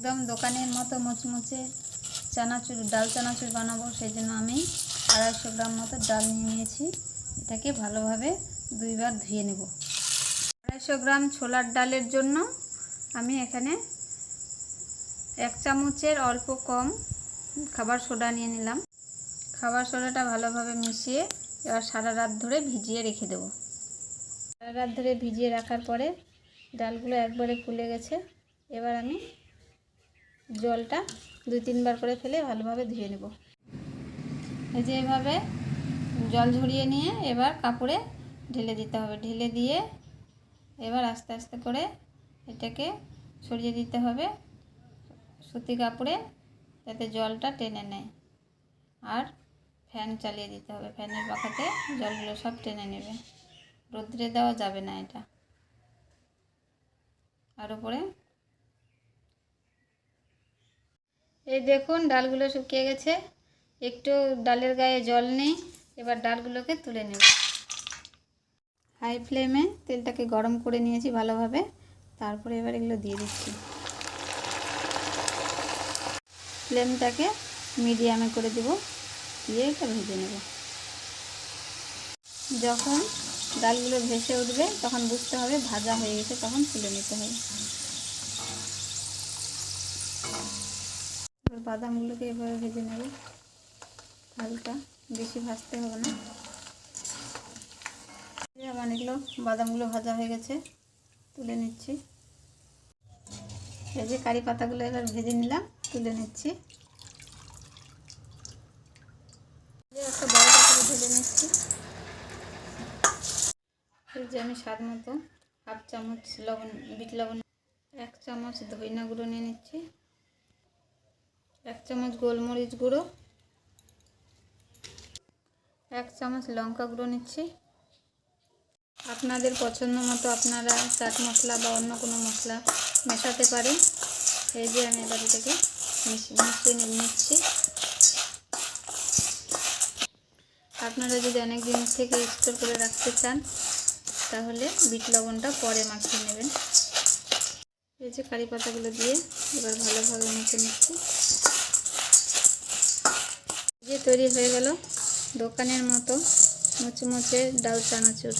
একদম দোকানের মতো মুচমুচে চানাচুর, ডাল চানাচুর বানাবো সেই জন্য আমি আড়াইশো গ্রাম মতো ডাল নিয়ে নিয়েছি। এটাকে ভালোভাবে দুইবার ধুয়ে নেব। আড়াইশো গ্রাম ছোলার ডালের জন্য আমি এখানে এক চামচের অল্প কম খাবার সোডা নিয়ে নিলাম। খাবার সোডাটা ভালোভাবে মিশিয়ে এবার সারা রাত ধরে ভিজিয়ে রেখে দেবো। সারা রাত ধরে ভিজিয়ে রাখার পরে ডালগুলো একবারে ফুলে গেছে। এবার আমি জলটা দুই তিনবার করে ফেলে ভালোভাবে ধুয়ে নেব। এই যে এভাবে জল ঝরিয়ে নিয়ে এবার কাপড়ে ঢেলে দিতে হবে। ঢেলে দিয়ে এবার আস্তে আস্তে করে এটাকে ছড়িয়ে দিতে হবে সুতি কাপড়ে যাতে জলটা টেনে নেয়। আর ফ্যান চালিয়ে দিতে হবে। ফ্যানের পাখাতে জলগুলো সব টেনে নেবে। রোদ্রে দেওয়া যাবে না এটা। আর উপরে এই দেখুন, ডালগুলো শুকিয়ে গেছে। একটু ডালের গায়ে জল নেই, এবার ডালগুলোকে তুলে নেব। হাই ফ্লেমে তেলটাকে গরম করে নিয়েছি ভালোভাবে। তারপরে এবার এগুলো দিয়ে দিচ্ছি। ফ্লেমটাকে মিডিয়ামে করে দেব। দিয়ে এটা ভেজে নেব। যখন ডালগুলো ভেসে উঠবে, তখন বুঝতে হবে ভাজা হয়ে গেছে, তখন তুলে নিতে হবে। এবার বাদামগুলোকে এভাবে ভেজে নেব। হালকা, বেশি ভাজতে হবে না। আমার এগুলো বাদামগুলো ভাজা হয়ে গেছে, তুলে নিচ্ছি। এই যে কারি পাতাগুলো এবার ভেজে নিলাম, তুলে নিচ্ছি। একটা বড় পাতাকে ঢেলে নিচ্ছি। এই যে আমি স্বাদ মতো হাফ চামচ লবণ, বিট লবণ, এক চামচ ধইনা গুঁড়ো নিয়ে নিচ্ছি। এক চামচ গোলমরিচ গুঁড়ো, এক চামচ লঙ্কা গুঁড়ো নিচ্ছি। আপনাদের পছন্দ মতো আপনারা চাট মশলা বা অন্য কোনো মশলা মেশাতে পারেন। এই যে আমি এবার এটাকে মিশিয়ে নিচ্ছি। আপনারা যদি অনেক দিন থেকে স্টোর করে রাখতে চান, তাহলে বিট লবণটা পরে মাখিয়ে নেবেন। এই যে কারি পাতাগুলো দিয়ে এবার ভালোভাবে মেখে নিচ্ছি। যে তৈরি হয়ে গেল দোকানের মতো মুচমুচে ডাল চানাচুর।